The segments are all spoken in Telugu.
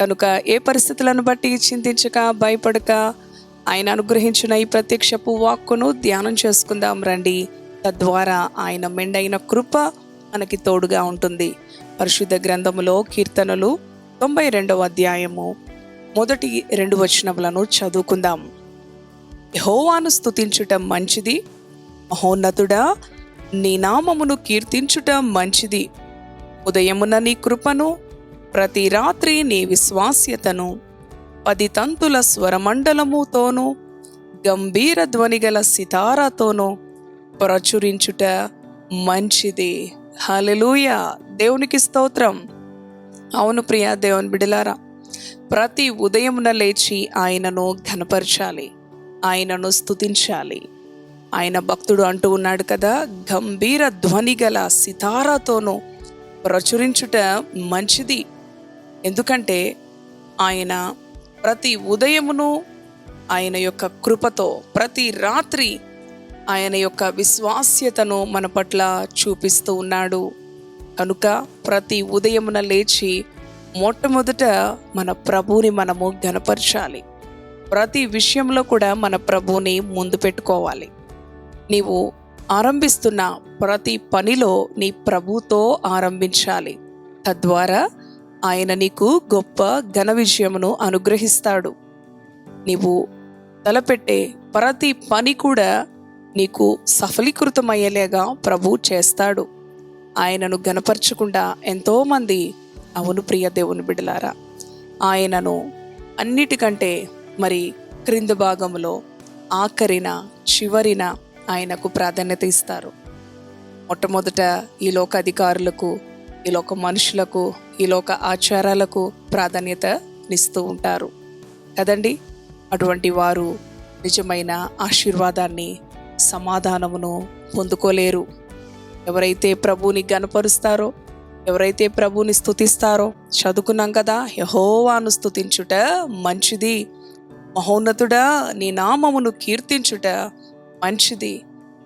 కనుక ఏ పరిస్థితులను బట్టి చింతించక భయపడక. ఆయన అనుగ్రహించిన ఈ ప్రత్యక్షపు వాక్కును ధ్యానం చేసుకుందాం రండి. తద్వారా ఆయన మెండైన కృప మనకి తోడుగా ఉంటుంది. పరిశుద్ధ గ్రంథములో కీర్తనలు తొంభై రెండవ అధ్యాయము మొదటి రెండు వచనములను చదువుకుందాం. యెహోవాను స్తుతించుట మంచిది మహోన్నతుడా నీ నామమును కీర్తించుట మంచిది. ఉదయమున నీ కృపను ప్రతి రాత్రి నీ విశ్వాస్యతను పది తంతుల స్వరమండలముతోనూ గంభీర ధ్వనిగల సితారాతోనూ ప్రచురించుట మంచిది. హల్లెలూయ! దేవునికి స్తోత్రం. అవును ప్రియ దేవుని బిడలారా ప్రతి ఉదయమున లేచి ఆయనను ఘనపరచాలి ఆయనను స్తుతించాలి. ఆయన భక్తుడు అంటూ ఉన్నాడు కదా గంభీర ధ్వని గల సితారాతోనూ ప్రచురించుట మంచిది. ఎందుకంటే ఆయన ప్రతి ఉదయమును ఆయన యొక్క కృపతో ప్రతి రాత్రి ఆయన యొక్క విశ్వాస్యతను మన పట్ల చూపిస్తూ ఉన్నాడు. కనుక ప్రతి ఉదయమున లేచి మొట్టమొదట మన ప్రభువుని మనము గనపరచాలి ప్రతి విషయంలో కూడా మన ప్రభువుని ముందు పెట్టుకోవాలి. నీవు ఆరంభిస్తున్న ప్రతి పనిలో నీ ప్రభుతో ఆరంభించాలి. తద్వారా ఆయన నీకు గొప్ప ఘన విజయమును అనుగ్రహిస్తాడు. నీవు తలపెట్టే ప్రతి పని కూడా నీకు సఫలీకృతమయ్యేలాగా ప్రభు చేస్తాడు. ఆయనను గనపరచకుండా ఎంతోమంది అవును ప్రియ దేవుని బిడలారా ఆయనను అన్నిటికంటే మరి క్రింద భాగంలో ఆఖరిన చివరిన ఆయనకు ప్రాధాన్యత ఇస్తారు. మొట్టమొదట ఈ లోక అధికారులకు ఈ లోక మనుషులకు ఈ లోక ఆచారాలకు ప్రాధాన్యతనిస్తూ ఉంటారు. కదండి? అటువంటి వారు నిజమైన ఆశీర్వాదాన్ని సమాధానమును పొందుకోలేరు. ఎవరైతే ప్రభువుని గనపరుస్తారో ఎవరైతే ప్రభువుని స్థుతిస్తారో చదువుకున్నాం కదా యహోవాను స్తుతించుట మంచిది. మహోన్నతుడా నీ నామమును కీర్తించుట మంచిది.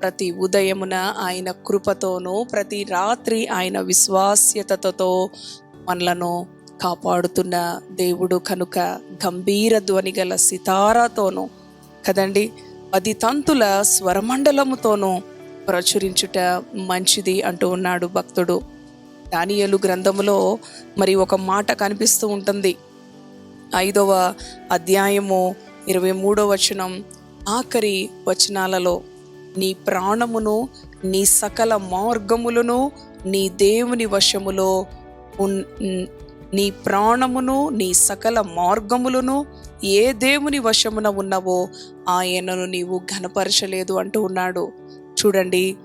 ప్రతి ఉదయమున ఆయన కృపతోనూ ప్రతి రాత్రి ఆయన విశ్వాస్యతతో మనలను కాపాడుతున్న దేవుడు కనుక గంభీర ధ్వని గల సితారాతోనూ కదండి పది తంతుల స్వరమండలముతోనూ ప్రచురించుట మంచిది అంటూ ఉన్నాడు భక్తుడు. దానియలు గ్రంథములో మరి ఒక మాట కనిపిస్తూ ఉంటుంది. ఐదవ అధ్యాయము ఇరవై మూడవ వచనం ఆఖరి వచనాలలో నీ ప్రాణమును నీ సకల మార్గములను నీ దేవుని వశములో ఉన్ నీ ప్రాణమును నీ సకల మార్గములను ఏ దేవుని వశమున ఉన్నవో ఆయనను నీవు ఘనపరచలేదు అంటూ ఉన్నాడు. చూడండి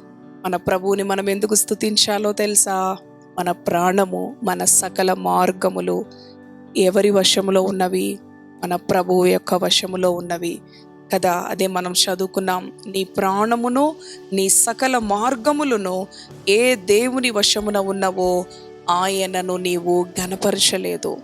మన ప్రభువుని మనం ఎందుకు స్తుతించాలో తెలుసా? మన ప్రాణము మన సకల మార్గములు ఎవరి వశములో ఉన్నవి? మన ప్రభువు యొక్క వశములో ఉన్నవి. కదా? అదే మనం చదువుకున్నాం. నీ ప్రాణమును నీ సకల మార్గములను ఏ దేవుని వశమున ఉన్నవో ఆయనను నీవు ఘనపరచలేదు.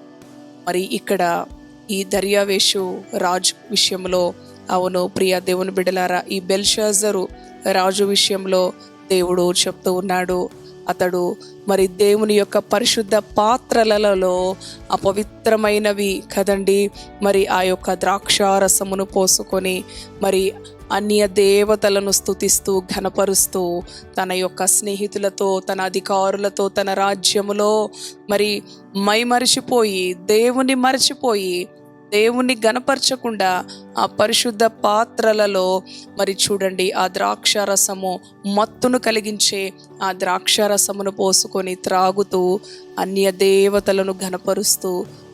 మరి ఇక్కడ ఈ దర్యావేషు రాజు విషయంలో అవును ప్రియ దేవుని బిడలారా ఈ బెల్షాజరు రాజు విషయంలో దేవుడు చెప్తూ ఉన్నాడు. అతడు మరి దేవుని యొక్క పరిశుద్ధ పాత్రలలో అపవిత్రమైనవి కదండి. మరి ఆ యొక్క ద్రాక్షారసమును పోసుకొని మరి అన్య దేవతలను స్తుతిస్తూ ఘనపరుస్తూ తన యొక్క స్నేహితులతో తన అధికారులతో తన రాజ్యములో మరి మైమరిచిపోయి దేవుని మరచిపోయి దేవుణ్ణి గనపరచకుండా ఆ పరిశుద్ధ పాత్రలలో మరి చూడండి ఆ ద్రాక్షారసము మత్తును కలిగించే ఆ ద్రాక్షారసమును పోసుకొని త్రాగుతూ అన్య దేవతలను ఘనపరుస్తూ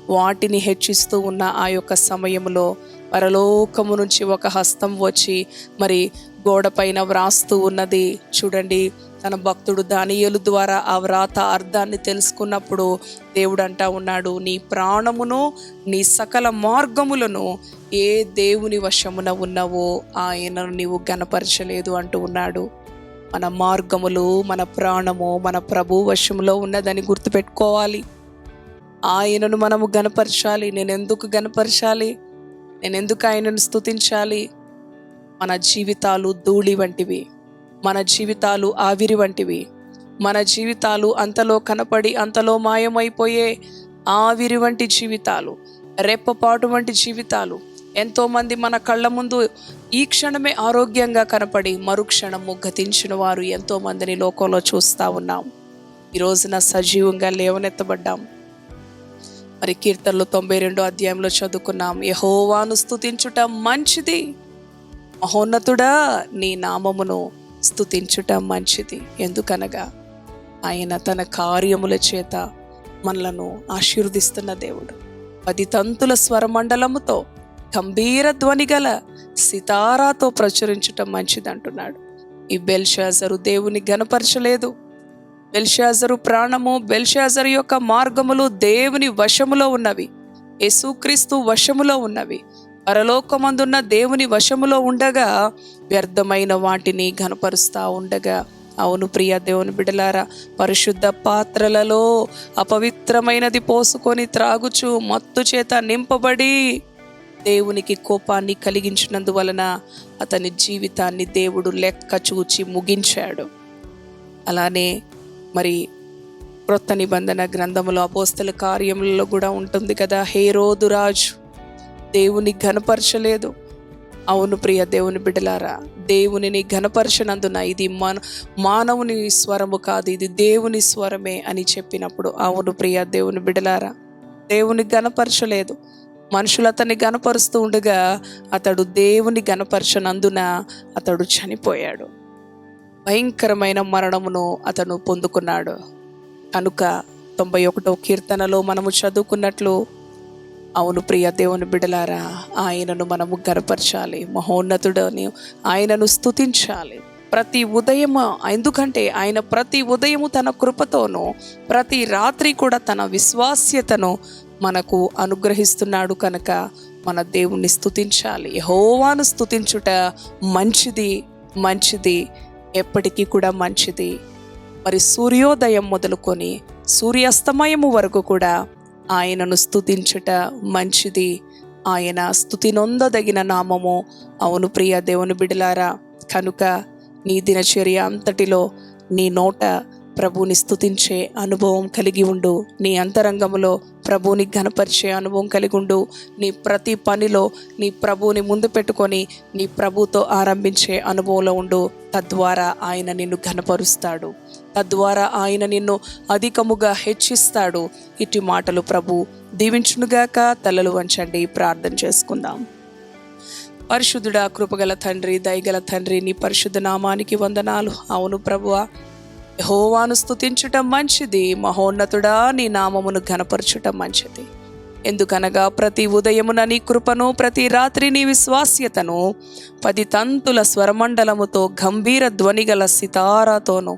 వాటిని హెచ్చిస్తూ ఉన్న ఆ యొక్క సమయంలో పరలోకము నుంచి ఒక హస్తం వచ్చి మరి గోడపైన వ్రాస్తూ ఉన్నది. చూడండి తన భక్తుడు దానియలు ద్వారా ఆ వ్రాత అర్థాన్ని తెలుసుకున్నప్పుడు దేవుడు అంటా ఉన్నాడు నీ ప్రాణమును నీ సకల మార్గములను ఏ దేవుని వశమున ఉన్నవో ఆయనను నీవు గనపరచలేదు అంటూ ఉన్నాడు. మన మార్గములు మన ప్రాణము మన ప్రభు వశంలో ఉన్నదని గుర్తుపెట్టుకోవాలి. ఆయనను మనము గనపరచాలి నేను ఎందుకు గనపరచాలి నేను ఎందుకు ఆయనను స్తుతించాలి? మన జీవితాలు ధూళి వంటివి. మన జీవితాలు ఆవిరి వంటివి. మన జీవితాలు అంతలో కనపడి అంతలో మాయమైపోయే ఆవిరి వంటి జీవితాలు రెప్పపాటు వంటి జీవితాలు. ఎంతోమంది మన కళ్ళ ముందు ఈ క్షణమే ఆరోగ్యంగా కనపడి మరుక్షణము గతించిన వారు ఎంతోమందిని లోకంలో చూస్తూ ఉన్నాం. ఈ రోజున సజీవంగా లేవనెత్తబడ్డాం. మరి కీర్తనలు తొంభై రెండో అధ్యాయంలో చదువుకున్నాం. యహోవాను స్థుతించుట మంచిది. మహోన్నతుడా నీ నామమును స్థుతించుట మంచిది. ఎందుకనగా ఆయన తన కార్యముల చేత మనలను ఆశీర్వదిస్తున్న దేవుడు. పది తంతుల స్వరమండలముతో గంభీర ధ్వని గల సితారాతో ప్రచురించటం మంచిది అంటున్నాడు. ఈ బెల్షాజరు దేవుని గనపరచలేదు బెల్షాజరు ప్రాణము బెల్షాజరు యొక్క మార్గములు దేవుని వశములో ఉన్నవి. యేసుక్రీస్తు వశములో ఉన్నవి. పరలోకమందున్న దేవుని వశములో ఉండగా వ్యర్థమైన వాటిని ఘనపరుస్తూ ఉండగా. అవును ప్రియ దేవుని బిడలారా పరిశుద్ధ పాత్రలలో అపవిత్రమైనది పోసుకొని త్రాగుచు మత్తు చేత నింపబడి దేవునికి కోపాన్ని కలిగించినందువలన అతని జీవితాన్ని దేవుడు లెక్క చూచి ముగించాడు. అలానే మరి క్రొత్త నిబంధన గ్రంథములు అపోస్తల కార్యములలో కూడా ఉంటుంది కదా హేరోదురాజు దేవుని ఘనపరచలేదు. అవును ప్రియ దేవుని బిడలారా దేవునిని ఘనపరచనందున ఇది మన మానవుని స్వరము కాదు ఇది దేవుని స్వరమే అని చెప్పినప్పుడు అవును ప్రియ దేవుని బిడలారా దేవుని ఘనపరచలేదు. మనుషులు అతన్ని గనపరుస్తూ ఉండగా అతడు దేవుని గనపరచనందున అతడు చనిపోయాడు. భయంకరమైన మరణమును అతను పొందుకున్నాడు. కనుక తొంభై ఒకటో కీర్తనలో మనము చదువుకున్నట్లు అవును ప్రియ దేవుని బిడలారా ఆయనను మనము గనపరచాలి మహోన్నతుడని ఆయనను స్థుతించాలి ప్రతి ఉదయము ఎందుకంటే ఆయన ప్రతి ఉదయము తన కృపతోనూ ప్రతి రాత్రి కూడా తన విశ్వాస్యతను మనకు అనుగ్రహిస్తున్నాడు కనుక మన దేవుణ్ణి స్థుతించాలి యెహోవాను స్థుతించుట మంచిది మంచిది ఎప్పటికీ కూడా మంచిది. మరి సూర్యోదయం మొదలుకొని సూర్యాస్తమయము వరకు కూడా ఆయనను స్థుతించుట మంచిది. ఆయన స్థుతి నొందదగిన నామము. అవును ప్రియ దేవుని బిడలారా కనుక నీ దినచర్య అంతటిలో నీ నోట ప్రభుని స్థుతించే అనుభవం కలిగి ఉండు. నీ అంతరంగములో ప్రభుని ఘనపరిచే అనుభవం కలిగి ఉండు. నీ ప్రతి పనిలో నీ ప్రభువుని ముందు పెట్టుకొని నీ ప్రభుతో ఆరంభించే అనుభవంలో ఉండు. తద్వారా ఆయన నిన్ను ఘనపరుస్తాడు. తద్వారా ఆయన నిన్ను అధికముగా హెచ్చిస్తాడు. ఇటు మాటలు ప్రభు దీవించునుగాక తలలు వంచండి. ప్రార్థన చేసుకుందాం. పరిశుద్ధుడా కృపగల తండ్రి దయగల తండ్రి నీ పరిశుద్ధ నామానికి వందనాలు. అవును ప్రభువా యహోవాను స్తుతించుట మంచిది మహోన్నతుడా నీ నామమును ఘనపరచుట మంచిది. ఎందుకనగా ప్రతి ఉదయమున నీ కృపను ప్రతి రాత్రి నీ విశ్వాస్యతను పది తంతుల స్వరమండలముతో గంభీర ధ్వనిగల సితారాతోనూ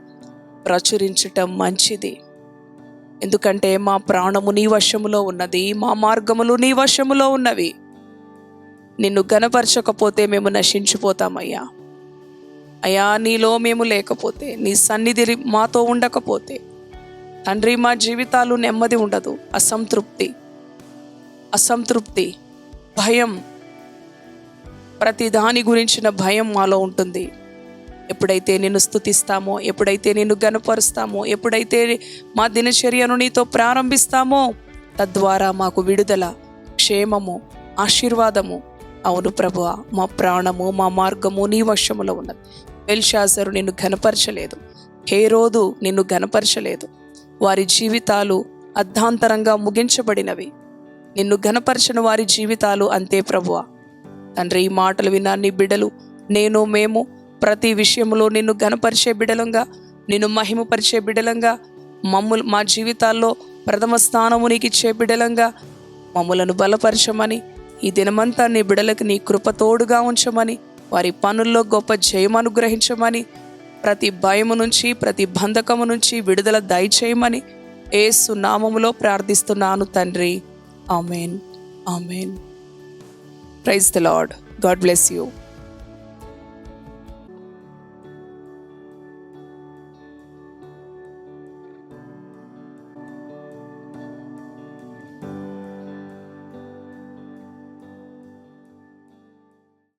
ప్రచురించటం మంచిది. ఎందుకంటే మా ప్రాణము నీ వశములో ఉన్నది మా మార్గములు నీ వశములో ఉన్నవి. నిన్ను గనపరచకపోతే మేము నశించిపోతామయ్యా. అయ్యా నీలో మేము లేకపోతే నీ సన్నిధి మాతో ఉండకపోతే తండ్రి మా జీవితాలు నెమ్మది ఉండదు. అసంతృప్తి అసంతృప్తి భయం ప్రతి దాని గురించిన భయం మాలో ఉంటుంది. ఎప్పుడైతే నిన్ను స్థుతిస్తామో ఎప్పుడైతే నిన్ను గనపరుస్తామో ఎప్పుడైతే మా దినచర్యను నీతో ప్రారంభిస్తామో తద్వారా మాకు విడుదల క్షేమము ఆశీర్వాదము. అవును ప్రభువ మా ప్రాణము మా మార్గము నీ వశములో ఉన్నది. బెల్షాజరు నిన్ను ఘనపరచలేదు. హేరోదు నిన్ను ఘనపరచలేదు. వారి జీవితాలు అర్ధాంతరంగా ముగించబడినవి. నిన్ను ఘనపరచని వారి జీవితాలు అంతే ప్రభువ. తండ్రి ఈ మాటలు విన్నా నీ బిడ్డలు నేను మేము ప్రతి విషయంలో నిన్ను ఘనపరిచే బిడలంగా నిన్ను మహిమపరిచే బిడలంగా మమ్ములు మా జీవితాల్లో ప్రథమ స్థానము నీకు ఇచ్చే బిడలంగా మమ్ములను బలపరచమని ఈ దినమంతా నీ బిడలకు నీ కృప తోడుగా ఉంచమని వారి పనుల్లో గొప్ప జయం అనుగ్రహించమని ప్రతి భయము నుంచి ప్రతి బంధకము నుంచి విడుదల దయచేయమని ఏ సునామములో ప్రార్థిస్తున్నాను తండ్రి. Amen. Amen. Praise the Lord God bless you.